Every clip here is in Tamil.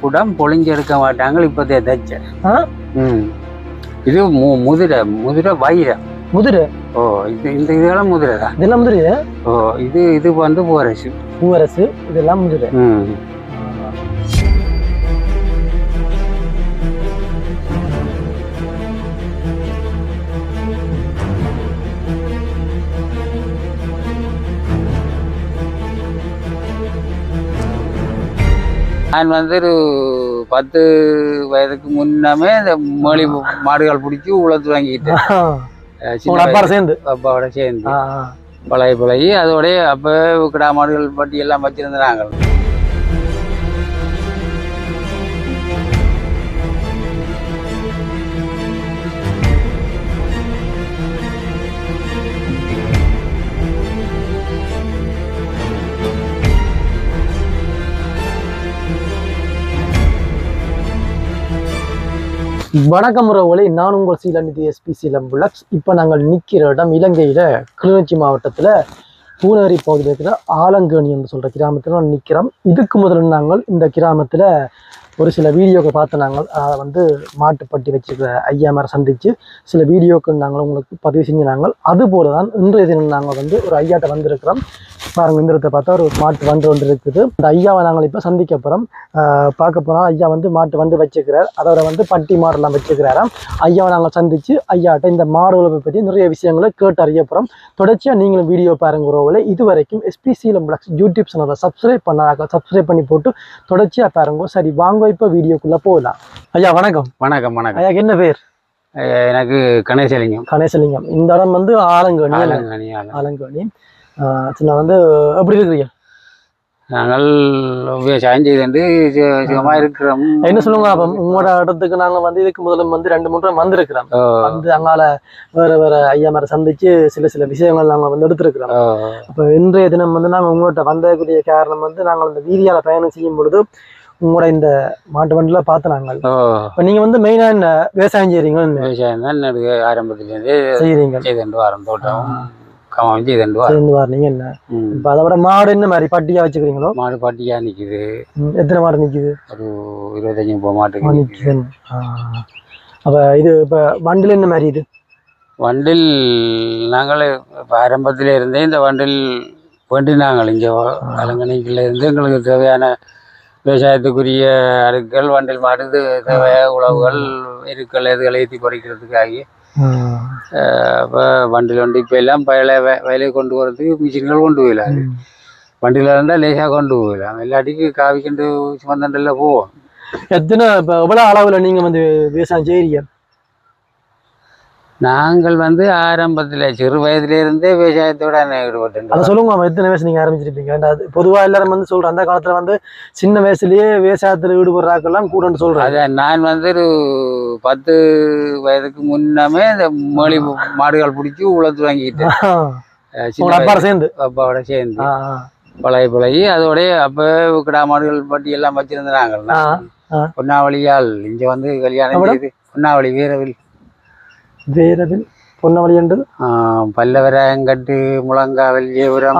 குடம் பொழிஞ்சு எடுக்க மாட்டாங்க இப்போதைய தச்ச. ஆ? ம். இது மு- முதிரை முதிரை வைரம் முதிரை? ஓ இது இந்த இதெல்லாம் முதிரை தான் இதெல்லாம் முதிரை ஓ இது இது வந்து போரசு பூவரசு இதெல்லாம் முதிரை. ம். நான் வந்து ஒரு பத்து வயதுக்கு முன்னமே இந்த மொழி மாடுகள் பிடிச்சி உழத்து வயசு சேர்ந்து? அப்பாவோட சேர்ந்து. பழகி பழகி அதோடய அப்போ கிடா மாடுகள் பட்டி எல்லாம் வச்சிருந்தாங்க. வணக்கம் உறவுகளே நான் உங்கள் சீலநிதி எஸ்பி சீலம் புலக்ஸ் இப்போ நாங்கள் நிற்கிற இடம் இலங்கையில் கிளிநொச்சி மாவட்டத்தில் பூனேரி பகுதியில் இருக்கிற ஆலங்கேணி என்று சொல்கிற கிராமத்தில் நான் நிற்கிறோம் இதுக்கு முதல்ல நாங்கள் இந்த கிராமத்தில் ஒரு சில வீடியோக்கள் பார்த்து நாங்கள் அதை வந்து மாட்டுப்பட்டி வச்சுருக்கிற ஐயா மேலே சந்தித்து சில வீடியோக்கள் நாங்கள் உங்களுக்கு பதிவு செஞ்சு நாங்கள். அதுபோல தான் இன்றைய தினம் நாங்கள் வந்து ஒரு ஐயாட்ட வந்திருக்கிறோம். பாருங்க இந்த இடத்தை பார்த்தா ஒரு மாட்டு வண்டு ஒன்று இருக்குது. இந்த ஐயாவை நாங்கள் இப்போ சந்திக்க போகிறோம் பார்க்க போனால் ஐயா வந்து மாட்டு வண்டு வச்சுக்கிறார். அதோட வந்து பட்டி மாடெல்லாம் வச்சுக்கிறாராம். ஐயாவை நாங்கள் சந்திச்சு ஐயாட்ட இந்த மாடுகளை பற்றி நிறைய விஷயங்களை கேட்டு அறிய போகிறோம் தொடர்ச்சியாக நீங்களும் வீடியோ பாருங்க உறவுகளை இது வரைக்கும் எஸ்பிசியில் பிளக்ஸ் யூடியூப் சேனலை சப்ஸ்கிரைப் பண்ணாங்க சப்ஸ்கிரைப் பண்ணி போட்டு தொடர்ச்சியாக பாருங்க. சரி வாங்க இப்போ வீடியோக்குள்ளே போகலாம். ஐயா வணக்கம். வணக்கம் வணக்கம். ஐயாக்கு என்ன பேர்? எனக்கு கணேசலிங்கம். கணேசலிங்கம். இந்த இடம் வந்து ஆலங்கணி ஆலங்கணி சரி, நான் வந்து எப்படி இருக்கிறீங்க? நாங்கள் விவசாயம் செய்து சுகமா இருக்கிறோம். என்ன சொல்லுங்க அப்போ உங்களோட இடத்துக்கு நாங்கள் வந்து இதுக்கு முதல்ல வந்து ரெண்டு மூணு டைம் வந்திருக்கிறோம். வந்து அங்கால வேற வேற ஐயா மேல சந்திச்சு சில சில விஷயங்கள் நாங்க வந்து எடுத்திருக்கிறோம். அப்ப இன்றைய தினம் வந்து நாங்க உங்கள்கிட்ட வந்தக்கூடிய காரணம் வந்து நாங்கள் இந்த வீதியால பயணம் செய்யும் பொழுது உங்களோட இந்த மாட்டு வண்டில பார்த்து நாங்கள். இப்ப நீங்க வந்து மெயினா என்ன விவசாயம் செய்றீங்க விவசாயம் தான் நடுக ஆரம்பத்திலேருந்து செய்யறீங்க தோட்டம். செய்துண்டு வரோம். சேர்ந்து வரீங்க என்ன. இப்ப அதை விட மாடு என்ன மாதிரி? பட்டியா வச்சுக்கிறீங்களோ? மாடு பாட்டியா நிக்குது. எத்தனை மாடு நிக்குது? ஒரு இருபத்தஞ்சு முப்பது மாட்டுக்கு மாடு நிக்குது. நிக்குது ஆ. அப்ப இது இப்ப வண்டில என்ன மாதிரி இது? வண்டில் நாங்கள் ஆரம்பத்திலே இருந்தே இந்த வண்டில் வேண்டினாங்கள் இங்கே அலங்கணிக்குள்ள இருந்து எங்களுக்கு தேவையான விவசாயத்துக்குரிய அடுக்கள் வண்டில் மாடுது தேவையான உழவுகள் எருக்கள் இதுகளை ஏற்றி குறைக்கிறதுக்காகி அப்போ வண்டியில் வந்து இப்போ எல்லாம் பயில வயலை கொண்டு வரதுக்கு மிஷின்கள் கொண்டு போயிடலாம் வண்டியில் இருந்தால் லேசாக கொண்டு போயிடலாம் இல்லாட்டிக்கு காவி கண்டு சுமந்தண்டில் போவோம் எத்தனை இப்ப எவ்வளவு அளவுல நீங்க வந்து விவசாயம் செய்றீங்க நாங்கள் வந்து ஆரம்பத்தில் சிறு வயதிலிருந்தே விவசாயத்தோட ஈடுபட்டு அதை சொல்லுங்க எத்தனை வயசு நீங்க ஆரம்பிச்சிருப்பீங்க ஏன்டா அது பொதுவா எல்லாரும் வந்து சொல்றேன் அந்த காலத்துல வந்து சின்ன வயசுலயே விவசாயத்துல ஈடுபடுறாக்கெல்லாம் கூடன்னு சொல்றாங்க அதான் நான் வந்து ஒரு பத்து வயதுக்கு முன்னமே இந்த மொழி மாடுகள் பிடிச்சி உழத்து அப்பா வயசு சேர்ந்து அப்பாவோட சேர்ந்து. பழகி பழகி அதோடய அப்போ கிடா மாடுகள் பட்டி எல்லாம் வச்சிருந்தாங்க ஆ, ஆ. பொன்னாவளியால் இங்க வந்து கல்யாணம்? செய்து பொன்னாவளி வீரவில் வேரவில் பொன்னவழி என்றது ஆஹ் பல்லவராயங்கட்டு முழங்காவல் ஜெயபுரம்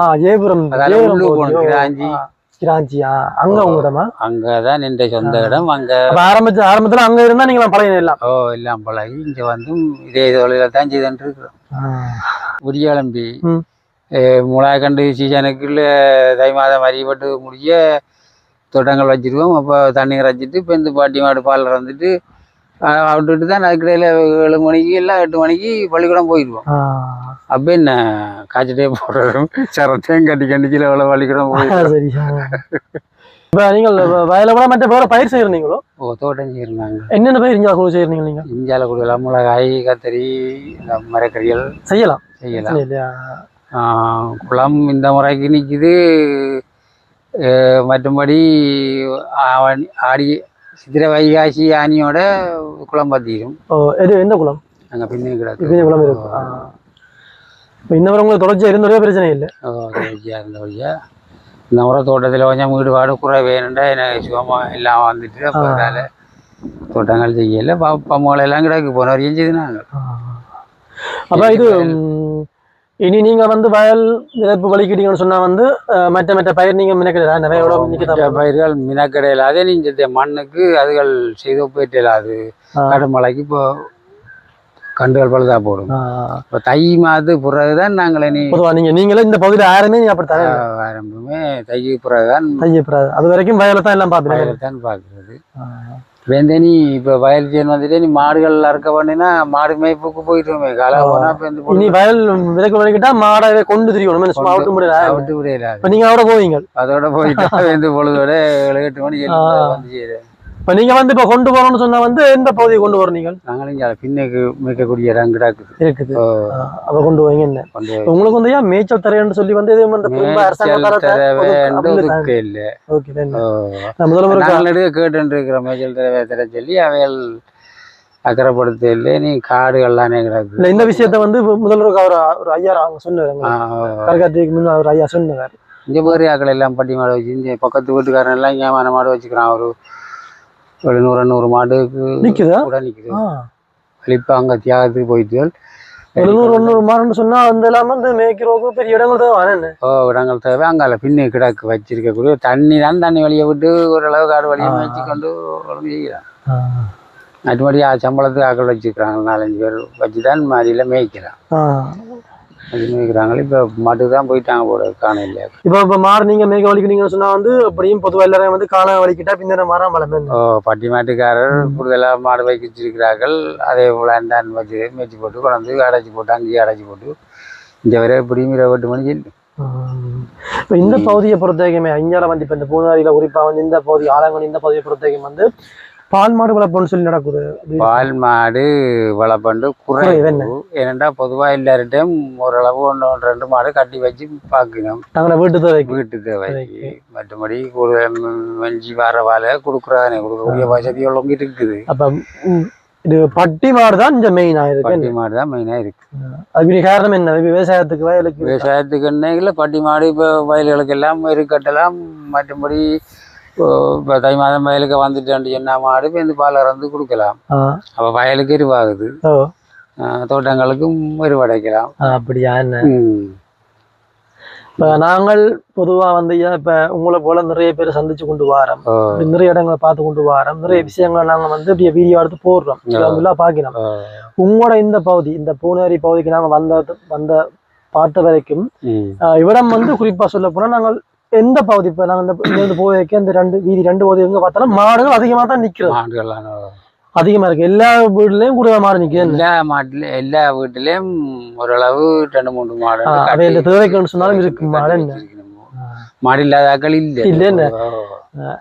அதால ஜெயபுரம் உள்ளூர். போகணும், கிராஞ்சி. ஆ, கிராஞ்சி ஆ அங்க உங்களோடமா? அங்கதான் நின்ற சொந்த இடம். அங்க ஆரம்பிச்சு ஆரம்பத்துல அங்க இருந்தா நீங்க பழைய எல்லாம்? ஓ எல்லாம் பழகி இங்க வந்து இதே தொழில தான் செய்துட்டு இருக்கிறோம் உரியளம்பி ம். முளாக்கண்டு சீசனுக்குள்ள தை மாதம் அறியப்பட்டு முடிய தோட்டங்கள் வச்சிருவோம். அப்போ தண்ணி இறைச்சிட்டு இப்போ இந்த பாட்டி மாடு பால் இறந்துட்டு விட்டுட்டு தான் அதுக்கிடையில் ஏழு மணிக்கு இல்லை எட்டு மணிக்கு பள்ளிக்கூடம் போயிடுவோம் ஆ. அப்போ என்ன காய்ச்சிட்டே போடுறோம் சரத்தையும் கட்டி கண்டிச்சில் எவ்வளோ பள்ளிக்கூடம் போய் சரி ஆ. இப்ப நீங்கள் வயல கூட மற்ற வேற பயிர் செய்யறீங்களோ? ஓ தோட்டம் செய்யிருந்தாங்க என்னென்ன பயிர் இங்க கூட செய்யறீங்க நீங்க? இஞ்சால கொடுக்கலாம் மிளகாய் கத்தரி இந்த மரக்கறிகள். செய்யலாம். செய்யலாம். குளம் இந்த முறைக்கு நிற்குது மற்றபடி ஆடி சித்திரை வைகாசி ஆனியோட குளம் பற்றிடும் ஓ எது எந்த குளம்? அங்கே பின்னு கிடக்கு. இந்த குளம் இருக்கு. இப்ப இந்த வரை உங்களுக்கு தொடர்ச்சி இருந்ததே பிரச்சனை இல்லை? ஓ, தொடர்ச்சியா இருந்த வழியா இந்த முறை தோட்டத்தில் கொஞ்சம் ஈடுபாடு குறை வேணுண்டா எனக்கு சுகமாக எல்லாம் வந்துட்டு அப்போ அதனால தோட்டங்கள் செய்யல ப- பம்முகளை எல்லாம் கிடக்கு போன வரையும் செய்து நாங்கள். அப்ப இது இனி நீங்க வந்து வயல் விதைப்பு வலிக்கிட்டீங்கன்னு சொன்னா வந்து மற்ற மற்ற பயிர் நீங்க மினக்கிடலாம் நிறைய மற்ற பயிர்கள் மினக்கடையில். அதே நீங்க மண்ணுக்கு அதுகள் செய்து போயிட்டு அது. கடுமலைக்கு இப்போ கண்டுகள் பழுதா போடும். இப்போ தை மாது பிறகுதான் நாங்கள் பொதுவா நீங்க நீங்களே இந்த பகுதியில யாருமே நீங்க அப்படித்தானே ஆரம்பமே தைக்கு பிறகுதான் தையப்படாது அது வரைக்கும் வயலை தான் எல்லாம் வயலை தான் பார்க்கறது. வேந்தனி இப்போ வயல் செய்யணும் வந்துட்டு நீ மாடுகள் அறுக்க பண்ணினா மாடு மேய்ப்புக்கு போயிட்டுமே காலை போனா இப்போ இனி வயல் விதைக்கு வலிக்கிட்டா மாடை கொண்டு சும்மா விட்டு முடியல விட்டு விடையில இப்ப நீங்க அவட போவீங்க. அதோட போயிட்டா வேந்து பொழுதோட எட்டு ஆ. எழுந்து வந்து செய்யுது இப்ப நீங்க வந்து இப்ப கொண்டு போறோம்னு சொன்னா வந்து எந்த பகுதியை கொண்டு வர நீங்கள்? நாங்களும் இங்கே பின்னுக்கு மேய்க்கக்கூடிய இடம் கிடக்குது இருக்குது. அப்ப கொண்டு போவீங்க என்ன? உங்களுக்கு வந்து ஏன் மேய்ச்சல் தரையன்னு சொல்லி வந்து இது வந்து அரசாங்க இல்லை. ஓகே முதல்வர் நாங்கள் கேட்டு இருக்கிற மேய்ச்சல் தேவை தர சொல்லி அவைகள் அக்கறைப்படுத்த இல்லை நீ காடுகள்லாம் கிடக்கு. இல்ல இந்த விஷயத்த வந்து முதல்வருக்கு அவர் ஒரு ஐயா அவங்க சொன்னார். ஆ, கரகாத்திக்கு முன்ன அவர் ஐயா சொன்னார். இந்த மாதிரி ஆக்கள் எல்லாம் பட்டி மாடு வச்சு இந்த பக்கத்து வீட்டுக்காரன் எல்லாம் ஏமான மாடு வச்சுக்கிறான். ஒரு ஒரு நூறு நூறு மாடுக்கு நிக்குதா? கூட நிக்குது. ஆ. இப்போ அங்க தியாகத்துக்கு போயிட்டு எழுநூறு ஒண்ணூறு மாறுன்னு சொன்னா அந்த எல்லாம் வந்து மேய்க்கிறவங்க பெரிய இடங்கள் ஓ இடங்கள் தேவை. அங்கால பின்னு கிடக்கு வச்சிருக்கக்கூடிய தண்ணி தான் தண்ணி வழியை விட்டு ஓரளவு காடு வழியை மேய்ச்சி கொண்டு உடம்பு செய்கிறான் மற்றபடி சம்பளத்துக்கு ஆக்கள் வச்சுக்கிறாங்க நாலஞ்சு பேர் வச்சு தான் மாதிரியில் மேய்க்கிறான் அது மேய்க்கிறாங்களே இப்போ மாட்டுக்கு தான் போயிட்டாங்க போட காணையில் இப்ப இப்ப மாடு நீங்க மேய்க்க வலிக்கிறீங்கன்னு சொன்னா வந்து அப்படியும் பொதுவா எல்லாரும் வந்து காண வலிக்கிட்டா பின்ன மரம் பழமே ஓ பட்டி மாட்டுக்காரர் கூடுதலாக மாடு வைக்க வச்சிருக்கிறார்கள். அதே போல் அண்டான் வச்சு மேய்ச்சி போட்டு கொண்டாந்து அடைச்சி போட்டு அங்கேயே அடைச்சி போட்டு இந்த வரை எப்படியும் இருபது எட்டு மணிக்கு இப்ப இந்த பகுதியை பொறுத்த வரைக்குமே இந்தியாவில் வந்து இப்ப இந்த பூனாரியில குறிப்பா வந்து இந்த பகுதி ஆலங்குடி இந்த பகுதியை பொறுத்த வரைக்கும் வந்து பால் மாடு வளர்ப்புன்னு சொல்லி நடக்குது. பால் மாடு வளர்ப்பண்டு குறை குறைவு? ஏனெண்டா பொதுவாக எல்லார்ட்டையும் ஓரளவு ஒன்று ரெண்டு மாடு கட்டி வச்சு பார்க்கணும். தங்களை வீட்டு தேவைக்கு. வீட்டு தேவைக்கு. மற்றபடி மஞ்சி வர வாழை கொடுக்குறானே கொடுக்கக்கூடிய வசதி உள்ளவங்க இருக்குது. அப்ப இது பட்டி மாடு தான் இந்த மெயின் ஆயிருக்கு பட்டி மாடு தான் மெயினாக இருக்கு. அதுக்கு காரணம் என்ன? விவசாயத்துக்கு வயலுக்கு. விவசாயத்துக்கு என்ன? பட்டி மாடு இப்போ வயல்களுக்கு எல்லாம் இருக்கட்டலாம் மற்றபடி இப்போ தை மாதம் வயலுக்கு வந்துட்டு என்ன மாடு இப்போ இந்த பால் இறந்து கொடுக்கலாம் அப்போ வயலுக்கு எரிவாகுது தோட்டங்களுக்கும் எருவடைக்கலாம் அப்படியா என்ன. இப்ப நாங்கள் பொதுவா வந்து இப்ப உங்களை போல நிறைய பேர் சந்திச்சு கொண்டு வாரோம் நிறைய இடங்களை பார்த்து கொண்டு வாரோம் நிறைய விஷயங்களை நாங்க வந்து அப்படியே வீடியோ எடுத்து போடுறோம் சில பாக்கிறோம் ஓ, உங்களோட இந்த பகுதி இந்த பூனேரி பகுதிக்கு நாங்க வந்த வந்த பார்த்த வரைக்கும் ம். ஆஹ் இவ்விடம் வந்து குறிப்பா சொல்ல போனா நாங்கள் எந்த பகுதி இப்ப நாங்க இந்த போய் வைக்க இந்த ரெண்டு வீதி ரெண்டு பகுதி எங்க பார்த்தாலும் மாடுகள் அதிகமா தான் நிக்கிறது. மாடுகள்லாம் ஓ. அதிகமா இருக்கு. எல்லா வீடுலயும் கூட மாடு நிக்குது. எல்லா மாட்டுல எல்லா வீட்டுலயும் ஓரளவு ரெண்டு மூணு மாடு அவை இந்த தேவைக்குன்னு சொன்னாலும் இருக்கு. மாடு. மாடு இல்லாத ஆக்கள் இல்ல. இல்ல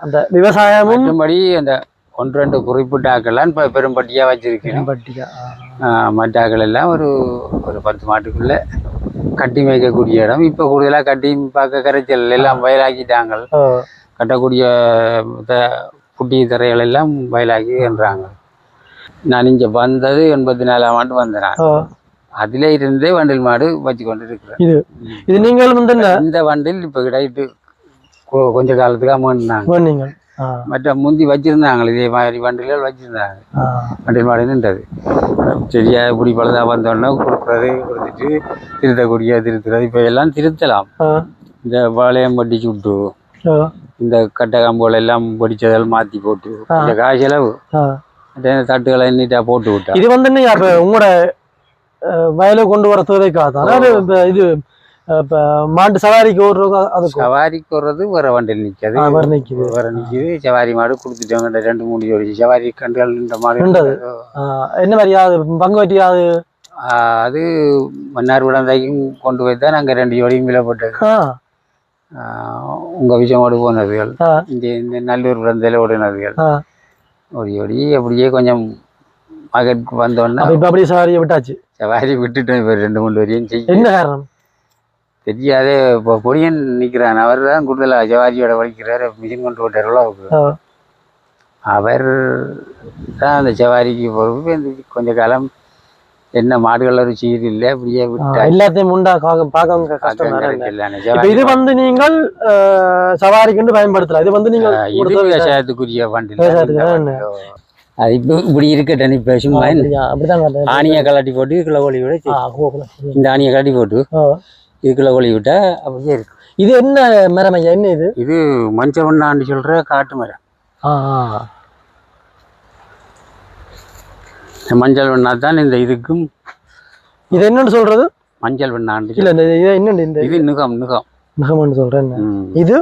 அந்த விவசாயமும் மற்றபடி அந்த ஒன்று ரெண்டு குறிப்பிட்ட ஆக்கள்லாம் இப்போ பெரும்பட்டியா வச்சிருக்கணும் பட்டியா ஆஹ் மற்ற ஆக்கள் எல்லாம் ஒரு ஒரு பத்து மாட்டுக்குள்ள கட்டி மேய்க்கக்கூடிய இடம். இப்போ கூடுதலாக கட்டி பார்க்க கரைச்சல் எல்லாம் வயலாக்கிட்டாங்க கட்டக்கூடிய குட்டி தரைகள் எல்லாம் வயலாக்கின்றாங்க நான் இங்கே வந்தது எண்பத்தி நாலாம் ஆண்டு வந்தேன் அதிலே இருந்தே வண்டில் மாடு வச்சு கொண்டு இருக்கிறேன் இது நீங்கள் இந்த வண்டில் இப்போ கிடைட்டு கொ- கொஞ்ச காலத்துக்கு அமௌண்ட்னாங்க பண்ணீங்க ஆஹ் மற்ற முந்தி வச்சிருந்தாங்க இதே மாதிரி வண்டிகள் வச்சிருந்தாங்க. ஆஹ் வண்டில் மாடு நின்றது. சரியா இப்படி பழுதா வந்தோடனே கொடுக்குறது கொடுத்துட்டு திருத்தக்கூடிய திருத்துறது இப்போ எல்லாம் திருத்தலாம். இந்த வாழையம் பட்டி சுட்டு இந்த கட்டை கம்புகள் எல்லாம் பொடிச்சதெல்லாம் மாற்றி போட்டு இந்த காசு செலவு. தட்டுகளை நீட்டாக போட்டு விட்டா. இது வந்து உங்களோட வயலை கொண்டு வர தேவைக்காக தானே இது இப்ப மாட்டு சவாரிக்கு ஓடுறவங்க அதுக்கு சவாரிக்கு வர்றது வேற வண்டியில் நிற்காது ஆஹ், வர நிக்குது. வேற நிற்கிது சவாரி மாடு கொடுத்துட்டவங்க ரெண்டு மூணு ஜோடி சவாரி கண்டுகள் இந்த மாடு. என்ன மாதிரி அது பங்கு வட்டி அது அது மன்னார் விடந்தைக்கும் கொண்டு போய் தான் நாங்கள் ரெண்டு ஜோடியும் விலை போட்டது. ஆஹ், ஆஹ் உங்க விஷயமோடு போனதுகள். இந்த இந்த நல்லூர் விடந்தையில் ஓடினதுகள். ஒரு ஜோடி அப்படியே கொஞ்சம் மகனுக்கு வந்தோடனே அப்ப இப்ப அப்படியே சவாரியை விட்டாச்சு. சவாரி விட்டுட்டோம் இப்போ ரெண்டு மூணு வரையும் செய்ய. என்ன காரணம்? தெரியாதே. இப்போ பொடியன் நிற்கிறான் அவர் தான் கூடுதலாக ஜவாரியோட வலிக்கிறார் மிஷின் கொண்டு போட்டார் உழவுக்கு ஆ. அவர் தான் அந்த சவாரிக்கு பொறுப்பு. இந்த கொஞ்ச காலம் என்ன மாடுகள் ஒரு சீர் இல்லை. அப்படியே எல்லாத்தையும் காக்க பார்க்க கஷ்டம் இது வந்து நீங்கள் சவாரிக்கு பயன்படுத்தலாம் இது வந்து நீங்கள் விவசாயத்துக்குரிய வண்டி? அது இப்போ இப்படி இருக்கட்டும். இப்போ சும்மா. ஆணியை கலட்டி போட்டு இதுக்குள்ள கோழி விட. இந்த ஆணியை கலட்டி போட்டு. இதுக்குள்ள கோழி விட்டா அப்படியே இருக்கு இது என்ன மரம் ஐயா? என்ன இது? இது மஞ்சள் வண்ணாண்டு சொல்ற காட்டு மரம். மஞ்சள் வண்ணா தான் இந்த இதுக்கும் இது என்னன்னு சொல்றது? மஞ்சள் வண்ணாண்டு இல்ல இந்த இது என்னண்டு இந்த இது நுகம் நுகம். நகமன்னு சொல்றேன். இது?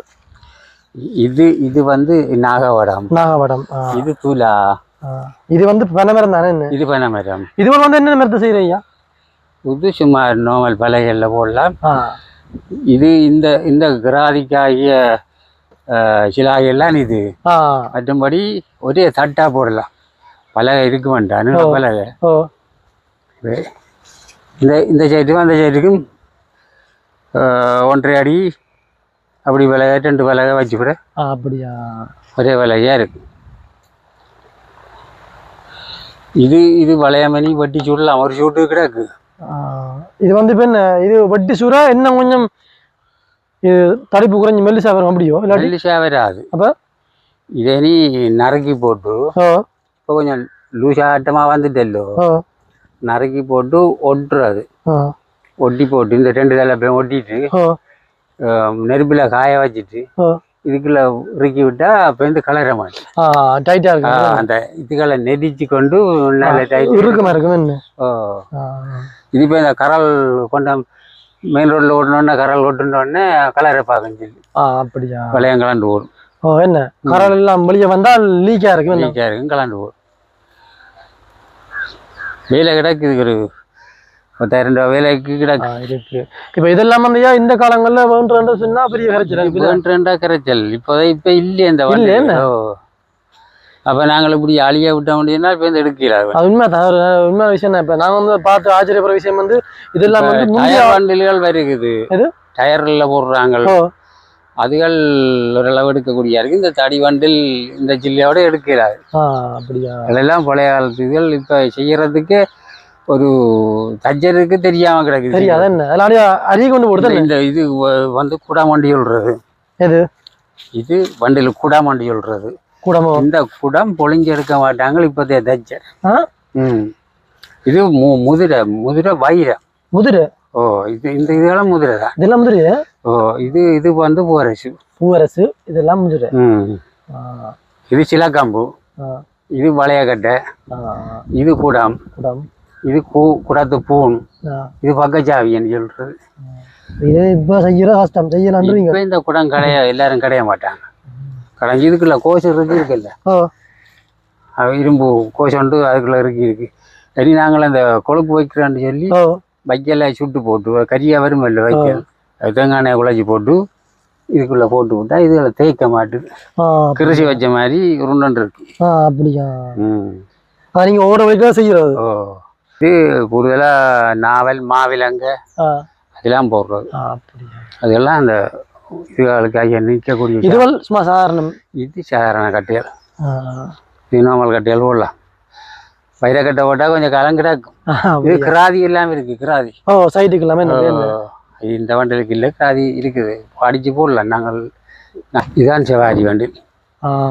இது இது வந்து நாகவடம். நாகவடம். இது துலா. இது வந்து பனைமரம் தானே என்ன? இது பனை மரம் இது வந்து என்ன மரத்தை செய்யறீங்க இது சும்மா நார்மல் பலகைகளில் போடலாம் இது இந்த இந்த கிராதிக்காகிய அஹ், சிலாயெல்லாம் இது. ஆ. மற்றபடி ஒரே தட்டா போடலாம். பலகை இருக்க வேண்டாம். பலகை. இந்த இந்த சைட்டுக்கும் அந்த சைட்டுக்கும் ஒன்றரை அடி அப்படி பலகை ரெண்டு பலகை வச்சு கூட ஆ அப்படியா? ஒரே வலையாக இருக்கு. இது இது வளையமணி வட்டி சுடலாம். ஒரு சூட்டு கிடக்கு. இது வந்து இப்போ என்ன இது வட்டி சூறா என்ன கொஞ்சம் இது தடிப்பு குறைஞ்சி மெல்லிசா வரும் அப்படியோ இல்லாட்டி மெல்லிசா வராது அப்போ இதே நீ நறுக்கி போட்டு இப்போ கொஞ்சம் லூசாட்டமாக வந்துட்டல்லோ நறுக்கி போட்டு ஒட்டுறது ஒட்டி போட்டு இந்த ரெண்டு தலை ஒட்டிட்டு நெருப்பில் காய வச்சுட்டு இதுக்குள்ள இறுக்கி விட்டா அப்போ வந்து கலர மாட்டேன். ஆ டைட்டாக இருக்கு அந்த இதுகளை நெரிச்சு கொண்டு நல்ல டைட் இருக்குமா. இருக்கும் என்ன? ஓ. இது இப்போ இந்த கரல் கொண்ட மெயின் ரோட்டில் ஓடணுன்னா கரல் ஓட்டுனோடனே கலரை பார்க்கணும் சொல்லி. அப்படியா? வளையம் கலண்டு ஓடும். ஓ என்ன? கரல் எல்லாம் வெளியே வந்தால் லீக்காக இருக்கும் லீக்காக இருக்கும் கலண்டு ஓடும். வேலை கிடக்கு இதுக்கு ஒரு பத்தாயிரம் ரூபா வேலைக்கு கிடக்கு. இருக்கு. இப்போ இதெல்லாம் வந்து இந்த காலங்களில் வேண்டு சொன்னா பெரிய கரைச்சல் ரெண்டா கரைச்சல். இப்போதான் இப்போ இல்லையே இந்த வண்டி அப்போ நாங்கள் இப்படி அழிய விட்ட முடியும்னா இப்போ இந்த எடுக்கல அது உண்மை ஒரு உண்மை விஷயம் தான். இப்போ நான் வந்து பார்த்து ஆச்சரியப்படுற விஷயம் வந்து இதெல்லாம் வந்து டயர் வண்டில்கள் வருகுது? டயரில் போடுறாங்க அதுகள் ஓரளவு எடுக்கக்கூடிய இருக்கு. இந்த தடி வண்டில் இந்த ஜில்லையோட எடுக்கிறாரு அப்படியா? அதெல்லாம் பழைய காலத்துகள் இப்போ செய்யறதுக்கு ஒரு தச்சருக்கு தெரியாம கிடக்குது. தெரியாது என்ன? அரிய கொண்டு போடுது இந்த இது வந்து குடாமண்டி சொல்றது எது? இது வண்டியில் குடாமண்டி சொல்றது கூடமோ? இந்த குடம் பொழிஞ்சு எடுக்க மாட்டாங்க இப்போதைய ம். இது மு முதிரை முதிரை வைரம். முதிரை? ஓ இது இந்த இதெல்லாம் முதிரை தான். இதெல்லாம் முதிரை ஓ இது இது வந்து போரசு பூவரசு இதெல்லாம் முதிரை. இது சிலக்கம்பு. இது வளையக்கட்டை. இது குடம். கூடம். இது கூ குடத்து பூன் இது பக்கச்சாவின்னு சொல்றது. இது இப்போ செய்யற கஷ்டம் இப்போ இந்த குடம் கடைய எல்லாரும் கடைய மாட்டாங்க. கடைஞ்சி இதுக்குள்ள கோஷம் இருக்கு இருக்குல்ல. இரும்பு கோஷம் உண்டு அதுக்குள்ள இருக்கு இருக்கு. சரி நாங்கள் அந்த கொழுப்பு வைக்கிறோன்னு சொல்லி வைக்கல சுட்டு போட்டு கரியா வரும் இல்லை வைக்கல் அது தேங்காய் குழச்சி போட்டு இதுக்குள்ள போட்டு விட்டா இதுகளை தேய்க்க மாட்டுது கிருஷி வச்ச மாதிரி உருண்டை இருக்கு. அப்படியா. நீங்க ஓட வைக்க செய்யறது. இது கூடுதலாக நாவல் மாவிலங்க அதெல்லாம் போடுறது. அதெல்லாம் அந்த இதுகளுக்காக நிற்கக்கூடிய இதுவள் சும்மா சாதாரணம் இது சாதாரண கட்டையல். நார்மல் கட்டையல் போடலாம். வைரக்கட்டை போட்டால் கொஞ்சம் காலம் கிடக்கும். ஆ, இது? கிராதி எல்லாம் இருக்கு கிராதி. ஓ சைட்டுக்கு எல்லாமே இந்த வண்டலுக்கு இல்லை கிராதி இருக்குது. அடிச்சு போடலாம். நாங்கள் இதுதான் செவாரி வண்டில்.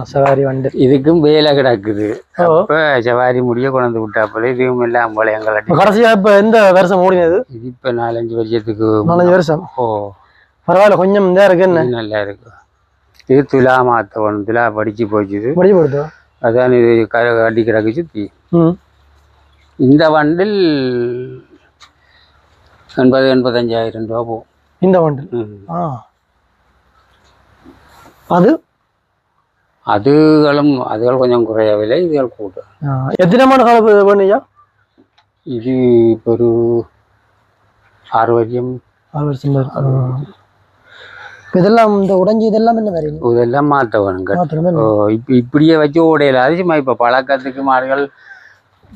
சவாரி வண்டு. இதுக்கும் வேலை கிடக்குது. ஓ. இப்போ செவாரி முடிய கொண்டு விட்டாப்புல இதுவும் எல்லாம் போல எங்களை கடைசியா இப்ப எந்த வருஷம் ஓடினது இது இப்போ நாலஞ்சு வருஷத்துக்கு நாலஞ்சு வருஷம்? ஓ. பரவாயில்ல கொஞ்சம் இதா இருக்கு என்ன? நல்லா இருக்கு. இது துலா மாத்தவன் துலா படிச்சு போச்சுது. படிப்படுதோ அதான் இது க அடி கிடக்குச்சு தீ இந்த வண்டில் எண்பது எண்பத்தஞ்சாயிரம் ரூபா போகும். இந்த வண்டு ம். ஆ. அது? அதுகளும் அதுகள் கொஞ்சம் குறைய விலை இதுகள் கூட்டும் ஆ, எத்தனை காலம் வேணுயா இது இப்போ ஒரு ஆறு வரியம். ஆறு வருஷம் இதெல்லாம் இந்த உடைஞ்சி இதெல்லாம் என்ன மாதிரி இதெல்லாம் மாற்ற வேணுங்க இப்போ இப்படியே வச்சு ஓடையில. அது சும்மா இப்போ பழக்கத்துக்கு மாடுகள்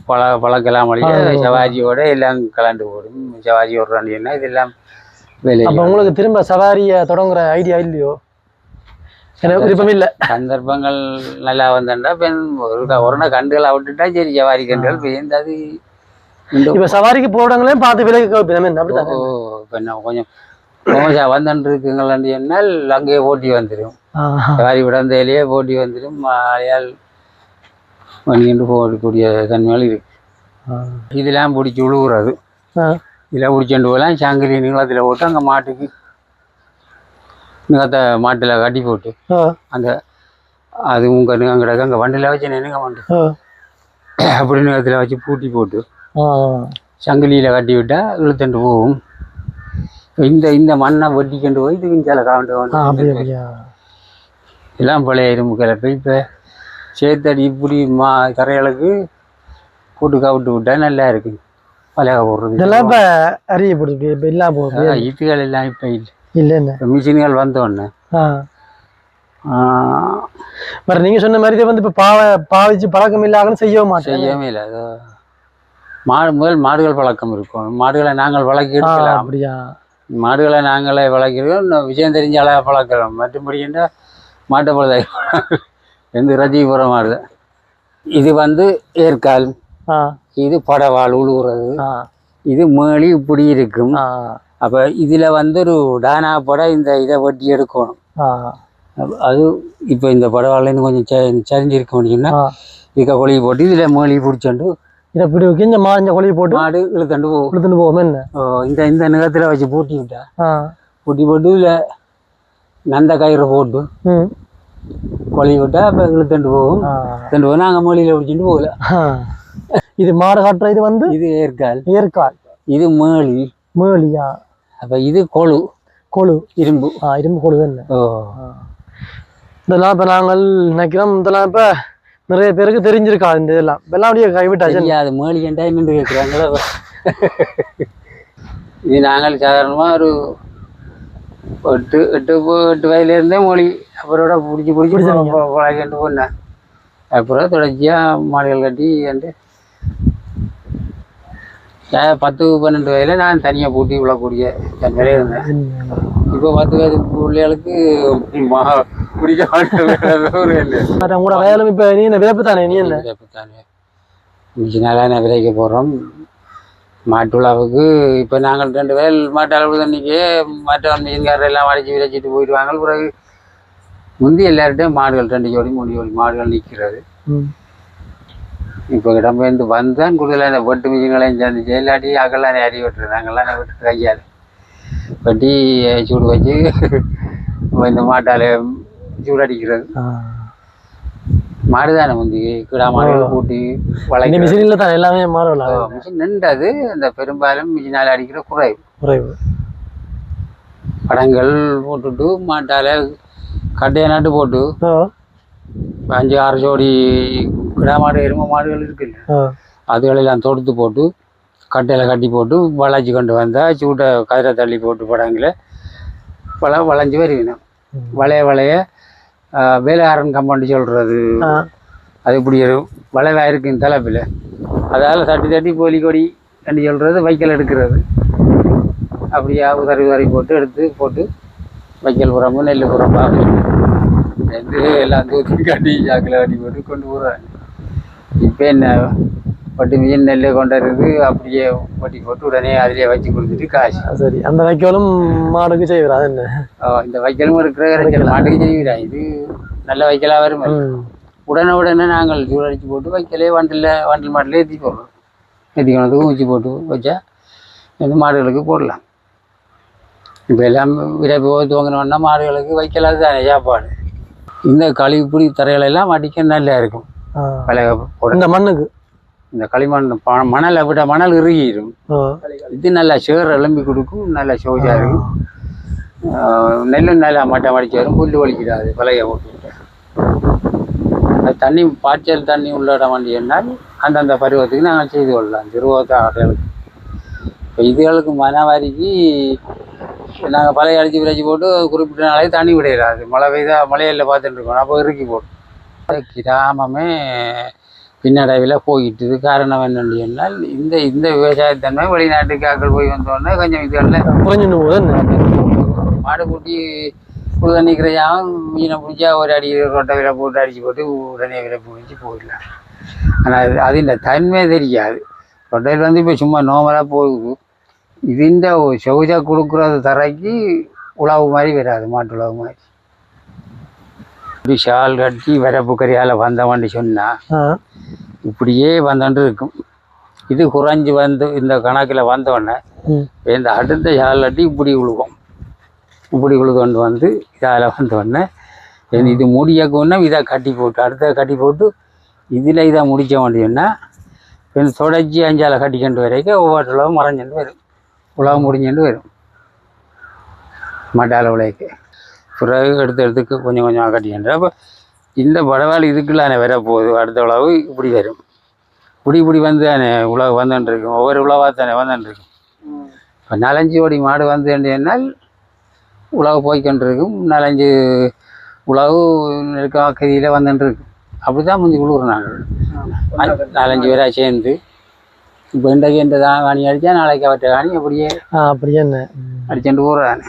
பழ பழக்கலாம் வழியே. சவாரியோட எல்லாம் கலந்து போடும். சவாரி ஓடுறாங்கன்னா இதெல்லாம் வேலை உங்களுக்கு திரும்ப சவாரிய தொடங்குற ஐடியா இல்லையோ? விருப்பம் இல்ல சந்தர்ப்பங்கள் நல்லா வந்தா பெண் ஒரு க- ஒரு நாள் கண்டுகளை விட்டுட்டா சரி ஜவாரி கண்டுகள் இந்த இப்ப சவாரிக்கு போடுறவங்களையும் பார்த்து அப்படித்தான் ஓ என்ன கொஞ்சம் வந்துட்டு இருக்குங்களான்னு சொன்னால் அங்கேயே போட்டி வந்துடும் ஆ, ஜவாரி விடந்தையிலேயே போட்டி வந்துடும் ஆகையால் வணிகண்டு போகக்கூடிய தன்மைகள் இருக்கு. இதெல்லாம் பிடிச்சி உழுவுறது. ஆ. இதில் பிடிச்சிட்டு போகலாம். சங்கிலி நீளத்தில் போட்டு அங்கே மாட்டுக்கு நீளத்தை மாட்டில் கட்டி போட்டு. அந்த அது உங்கள் அங்கே அங்கே வண்டியில் வச்சு நினைக்க மாட்டேன். ஆ. அப்படி நீளத்தில் வச்சு பூட்டி போட்டு. சங்கிலியில் கட்டி விட்டால் இழுத்துட்டு போகும். இந்த இந்த மண்ணை வெட்டிக்கொண்டு போய் இதுக்கு சில காண்டு எல்லாம் பழைய இரும்பு கிளப்பை இப்போ சேத்தடி இப்படி மா தரைகளுக்கு போட்டு கவிட்டு விட்டா நல்லா இருக்கு. பழைய போடுறது. இதெல்லாம் இப்ப அறியப்படுது இப்ப இல்லாம போகுது. இதுகள் எல்லாம் இப்போ இல்லை. இல்ல என்ன இப்போ மிஷின்கள் வந்தோடனே ஆ. வேற நீங்க சொன்ன மாதிரி வந்து இப்ப பாவ பாவிச்சு பழக்கம் இல்லாமல் செய்யவும் மாட்டேன் செய்யவே இல்லை. மாடு முதல் மாடுகள் பழக்கம் இருக்கும். மாடுகளை நாங்கள் வளர்க்கி ஆ, எடுக்கலாம். அப்படியா? மாடுகளை நாங்களே வளர்க்கிறோம் விஷயம் தெரிஞ்ச அளவு பழக்கிறோம் மற்றபடின்னா மாட்டை பொழுதை. எந்த ரஜி போகிற மாடு. இது வந்து ஏற்கால். இது படவாள் உழுவுறது. இது மேலி இப்படி இருக்கும். அப்போ இதில் வந்து ஒரு டானா பட இந்த இதை வெட்டி எடுக்கணும். அது இப்போ இந்த படவாள்லேருந்து கொஞ்சம் சரிஞ்சிருக்க முடியும்னா இதுக்க கொழி போட்டு இதில் மேலி பிடிச்சோண்டு இதை இப்படி கிஞ்ச மாஞ்ச கொலையை போட்டு மாடு இழுத்தண்டு போகும் கொடுத்துட்டு போவோம் என்ன? இந்த இந்த நிலத்தில் வச்சு பூட்டி விட்டா பூட்டி போட்டு இதில் நந்த கயிறு போட்டு கொழி விட்டா அப்போ இழுத்துட்டு போகும் ஆ. இழுத்துட்டு போனால் அங்கே மொழியில் பிடிச்சிட்டு போகல. இது மாடு காட்டுற இது வந்து? இது ஏற்கால். ஏற்கால். இது மேலி. மேலியா? அப்போ இது கொழு கொழு இரும்பு. ஆ இரும்பு கொழு என்ன ஓ. இதெல்லாம் இப்போ நாங்கள் நினைக்கிறோம் இதெல்லாம் இப்போ நிறைய பேருக்கு தெரிஞ்சிருக்காது இந்த இதெல்லாம். இப்பெல்லாம் அப்படியே கைவிட்டாச்சு தெரியாது மேலி கண்டா என்னன்னு கேட்குறாங்களா இது நாங்கள் சாதாரணமாக ஒரு எட்டு எட்டு எட்டு வயதுலேருந்தே மொழி. அப்புறம் பிடிச்சி பிடிச்சி. பழகிட்டு போனேன். அப்புறம் தொடர்ச்சியாக மாடுகள் கட்டி வந்து பத்து பன்னெண்டு வயதில் நான் தனியாக பூட்டி விழக்கூடிய தன்மையிலே இருந்தேன். இப்போ பத்து வயது பிள்ளைகளுக்கு மா பிடிக்க உங்களோட வயலும் இப்போ நீ என்ன விதப்பு தானே நீ என்ன? மிஞ்சி நாளாக நான் விதைக்க போகிறோம் மாட்டு உழவுக்கு இப்போ நாங்கள் ரெண்டு பேர் மாட்டு அளவு தண்ணிக்கு மாட்டு மிஷின்காரர் எல்லாம் அடித்து விதைச்சிட்டு போயிடுவாங்க. பிறகு முந்தி எல்லார்ட்டையும் மாடுகள் ரெண்டு ஜோடி மூணு ஜோடி மாடுகள் நிற்கிறது. இப்போ இடம்பெயர்ந்து வந்தான் கூடுதலாக இந்த வெட்டு மிஷின்களையும் சேர்ந்துச்சு இல்லாட்டி அகெல்லாம் அறி வெட்டுறது? நாங்கள்லாம் வெட்டு கையால் வெட்டி சூடு வச்சு இந்த மாட்டால் சூடு அடிக்கிறது ஆ. மாடு தானே முந்தி கிடா மாடுகள் கூட்டி வளைக்கிறது மிஷினில் தான் எல்லாமே மாறலாம் மிஷின் நின்றது இந்த பெரும்பாலும் மிஷினால் அடிக்கிற குறைவு. குறைவு. படங்கள் போட்டுட்டு மாட்டால கட்டையை நட்டு போட்டு அஞ்சு ஆறு ஜோடி கிடா மாடு எருமை மாடுகள் இருக்குல்ல. அதுகளெல்லாம் தொடுத்து போட்டு கட்டையில் கட்டி போட்டு வளைச்சி கொண்டு வந்தால் சூட்டை கதிரை தள்ளி போட்டு படங்களை பல வளைஞ்சு வருவினோம். வளைய வளைய வேலையாரன் கம்பௌண்டு சொல்கிறது அது இப்படி வளைவாக இருக்கும் தலைப்பில். அதால் தட்டி தட்டி போலி கொடி என்று சொல்கிறது வைக்கல் எடுக்கிறது. அப்படியே உதறி உதறி போட்டு எடுத்து போட்டு வைக்கல் புறமும் நெல் புறமாக வந்து எல்லாம் தூத்தி கட்டி சாக்கில் கட்டி போட்டு கொண்டு போகிறாங்க இப்போ என்ன பட்டு மீன் நெல்லை கொண்டாடுறது அப்படியே வட்டி போட்டு உடனே அதிலே வச்சு கொடுத்துட்டு காசு. சரி. அந்த வைக்கோலும் மாடுக்கு செய்கிறா என்ன? இந்த வைக்கலும் இருக்கிற மாட்டுக்கு செய்கிறாங்க இது நல்ல வைக்கலாக வரும் உடனே உடனே நாங்கள் சூடடிச்சு போட்டு வைக்கலே வண்டில் வண்டில் மாட்டில் ஏற்றி போடுறோம். ஏற்றி கொண்டு ஊற்றி போட்டு வச்சா இந்த மாடுகளுக்கு போடலாம். இப்போ எல்லாம் விரைப்பு துவங்கினோன்னா மாடுகளுக்கு வைக்கலாது தானே சாப்பாடு. இந்த கழிவுப்பிடி தரைகளெல்லாம் அடிக்க நல்லா இருக்கும். இந்த மண்ணுக்கு? இந்த களிமண் மணலை விட மணல் இறுகிடும். இது நல்லா சேர் எலும்பி கொடுக்கும் நல்லா சோஜா இருக்கும். நெல்லும் நல்லா மட்டம் அடிச்சு வரும் புல்லு வலிக்கிறாது பழைய ஓட்டு. அது தண்ணி பாய்ச்சல் தண்ணி உள்ள இடம் வண்டினால் அந்தந்த பருவத்துக்கு நாங்கள் செய்து கொள்ளலாம். திருவோத்த ஆட்களுக்கு இப்போ இதுகளுக்கு மனவாரிக்கு நாங்கள் பழைய அடிச்சு விரைச்சி போட்டு குறிப்பிட்ட நாளே தண்ணி விடையிடாது மழை பெய்தா மலையில் பார்த்துட்டு இருக்கோம். அப்போ இறுக்கி போட்டு கிராமமே பின்னடைவில் போயிட்டுது காரணம் என்னன்னு சொன்னால் இந்த இந்த விவசாயத்தன்மை வெளிநாட்டுக்கு ஆட்கள் போய் வந்தோடனே கொஞ்சம் இதுகளில் குறைஞ்சின்னு போகுது என்ன? மாடு புது தண்ணி கிடையாம மீனை பிடிச்சா ஒரு அடி ரொட்டை விலை போட்டு அடிச்சு போட்டு உடனே விலை பிடிச்சி போயிடலாம். ஆனால் அது அதில் தன்மை தெரியாது. ரொட்டையில் வந்து இப்போ சும்மா நோமலாக போகுது. இதுண்ட செவுஜா கொடுக்குறது தரைக்கு உழவு மாதிரி வராது மாட்டு உழவு மாதிரி. ஒரு ஷால் கட்டி வரப்பு கரியால் வந்தவன்ட்டு சொன்னா ஆ. இப்படியே வந்துட்டு இருக்கும். இது குறைஞ்சி வந்து இந்த கணக்கில் வந்தோடனே இந்த அடுத்த ஷால் கட்டி இப்படி விழுவோம் இப்படி விழுதுகொண்டு வந்து இதால் வந்தோடனே இது முடியக்கொன்னே இதை கட்டி போட்டு அடுத்த கட்டி போட்டு இதில் இதை முடிக்க வேண்டியன்னா தொடச்சி அஞ்சால கட்டிக்கொண்டு வரைக்கும் ஒவ்வொரு மறைஞ்சுட்டு வரும். உழவு முடிஞ்சுட்டு வரும் மட்டால உழைக்கு பிறகு எடுத்து எடுத்து கொஞ்சம் கொஞ்சமாக கட்டிக்கின்ற அப்போ இந்த படவாள் இதுக்குள்ளானே வர போகுது. அடுத்த உழவு இப்படி வரும். இப்படி இப்படி வந்து தானே உழவு வந்துட்டு இருக்கும் ஒவ்வொரு உழவாக தானே வந்துட்டு இருக்கும் இப்போ நாலஞ்சு ஓடி மாடு வந்து என்னால் உழவு போய்க்கொண்டு இருக்கும் நாலஞ்சு உழவு இருக்க கதியில் வந்துட்டு இருக்கும் அப்படி தான் முந்தி விழுவுறோம் நாங்கள் நாலஞ்சு பேராக சேர்ந்து இப்போ இன்றைக்கு இந்த தான் காணி அடித்தா நாளைக்கு அவற்றை காணி அப்படியே அப்படியே என்ன? அடிச்சுட்டு போடுறாங்க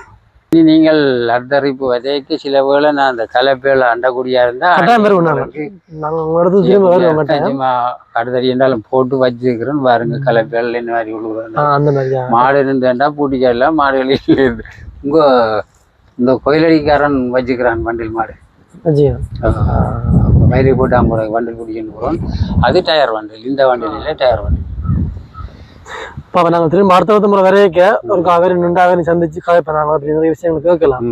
இனி நீங்கள் அடுத்தறிப்பு விதைக்கு சில வேளை நான் அந்த கலப்பையில் அண்டக்கூடியா இருந்தால் கடுதறி என்றாலும் போட்டு வச்சிருக்கிறோம் பாருங்க கலப்பையில் இந்த மாதிரி மாதிரியா மாடு இருந்தேன்டா பூட்டிக்கலாம் மாடுகளில் இருந்து. உங்க இந்த கோயிலடிக்காரன் வச்சுக்கிறான் வண்டில் மாடு. வயிறு போட்டு ஐம்பது வண்டில் போகிறோம் அது டயர் வண்டில் இந்த வண்டியில் இல்லை டயர் வண்டில். இப்போ நாங்கள் திரும்ப அடுத்த அடுத்த முறை வரைக்க ஒரு காவேரி நின்றாக சந்திச்சு கதைப்போம் நாங்கள் அப்படி நிறைய விஷயங்கள் கேட்கலாம்.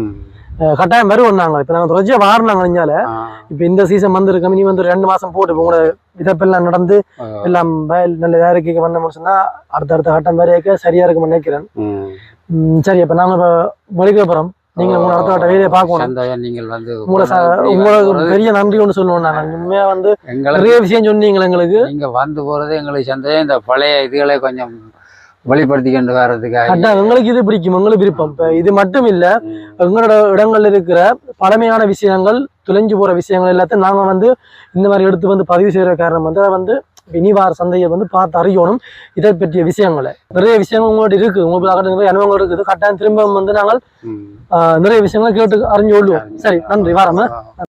கட்டாயம் வருவோம் நாங்கள் இப்போ நாங்கள் தொடர்ச்சியாக வாரினாங்க நெஞ்சால ஆ. இப்போ இந்த சீசன் வந்து இருக்கு இனி வந்து ரெண்டு மாசம் போட்டு இப்போ உங்களோட விதப்பெல்லாம் நடந்து. எல்லாம் வயல் நல்ல இறக்கி வந்தோம்னு சொன்னா அடுத்த அடுத்த கட்டம் வரைக்க சரியா இருக்கும்னு நினைக்கிறேன். சரி அப்ப நாங்க இப்போ வலிக்க போறோம் நீங்க உங்களை அடுத்த வேலையை பார்க்கணும் சந்தோஷம் நீங்கள் வந்து உங்களை உங்களுக்கு பெரிய நன்றி ஒன்று சொல்லுவோம் நாங்கள் உண்மையா வந்து நிறைய விஷயம் சொன்னீங்க எங்களுக்கு. நீங்க வந்து போறது எங்களுக்கு சந்தோஷம் இந்த பழைய இதுகளை கொஞ்சம் வெளிப்படுத்தி கொண்டு வர்றதுக்காக எங்களுக்கு இது பிடிக்கும் எங்களுக்கு விருப்பம். இப்ப இது மட்டும் இல்ல. எங்களோட இடங்கள்ல இருக்கிற பழமையான விஷயங்கள் துளைஞ்சு போற விஷயங்கள் எல்லாத்தையும் நாங்க வந்து இந்த மாதிரி எடுத்து வந்து பதிவு செய்யற காரணம் வந்து வந்து இனி வார சந்தையை வந்து பார்த்து அறியணும். இதை பற்றிய விஷயங்களை. நிறைய விஷயங்கள் உங்களோட இருக்கு. உங்களுக்கு நிறைய அனுபவங்கள் இருக்குது. கட்டாயம் திரும்ப வந்து நாங்கள் நிறைய விஷயங்களை கேட்டு அறிஞ்சு கொள்வோம். சரி நன்றி. வாரமா.